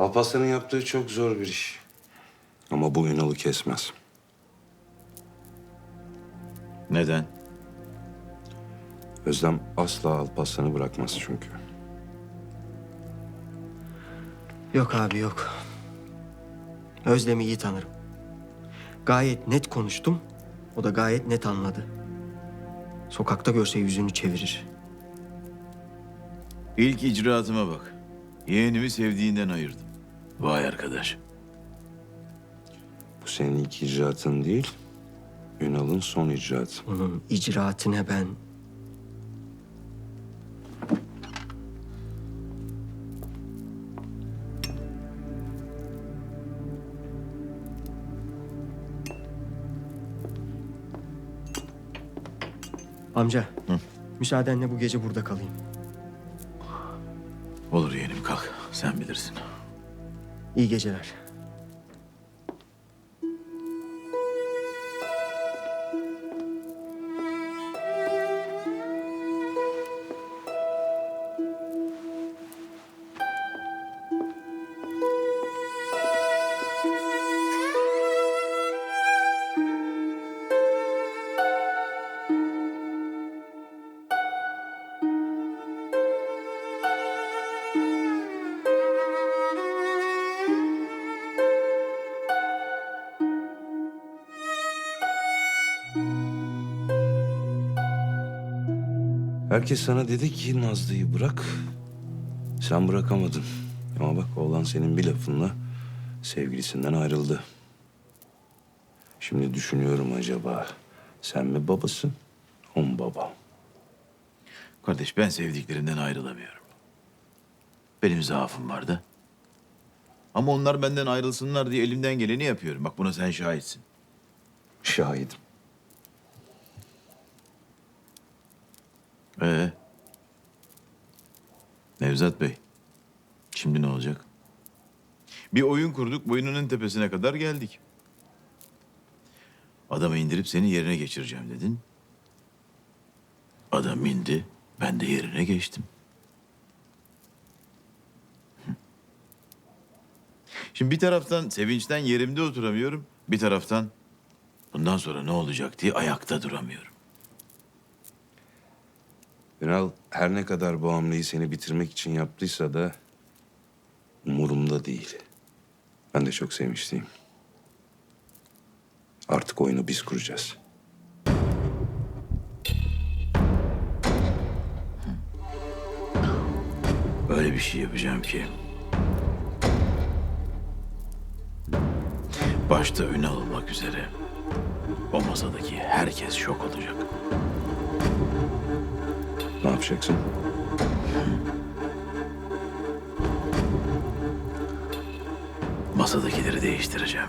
Alparslan'ın yaptığı çok zor bir iş. Ama bu Ünal'ı kesmez. Neden? Özlem asla Alparslan'ı bırakmaz çünkü. Yok abi yok. Özlem'i iyi tanırım. Gayet net konuştum. O da gayet net anladı. Sokakta görse yüzünü çevirir. İlk icraatıma bak. Yeğenimi sevdiğinden ayırdım. Vay arkadaş. Bu senin ilk icraatın değil, Ünal'ın son icraatı. Onun icraatine ben... Amca, müsaadenle bu gece burada kalayım. Olur yeğenim kalk. Sen bilirsin. İyi geceler. Herkes sana dedi ki Nazlı'yı bırak. Sen bırakamadın. Ama bak oğlan senin bir lafınla sevgilisinden ayrıldı. Şimdi düşünüyorum acaba sen mi babasın, o mu baba? Kardeş ben sevdiklerimden ayrılamıyorum. Benim zaafım vardı. Ama onlar benden ayrılsınlar diye elimden geleni yapıyorum. Bak buna sen şahitsin. Şahidim. Ee? Nevzat Bey. Şimdi ne olacak? Bir oyun kurduk, boynunun tepesine kadar geldik. Adamı indirip seni yerine geçireceğim dedin. Adam indi, ben de yerine geçtim. Şimdi bir taraftan sevinçten yerimde oturamıyorum, bir taraftan bundan sonra ne olacak diye ayakta duramıyorum. Ünal her ne kadar bu hamleyi seni bitirmek için yaptıysa da umurumda değil. Ben de çok sevmiştiyim. Artık oyunu biz kuracağız. Öyle bir şey yapacağım ki. Başta Ünal olmak üzere o masadaki herkes şok olacak. Ne yapacaksın? Masadakileri değiştireceğim.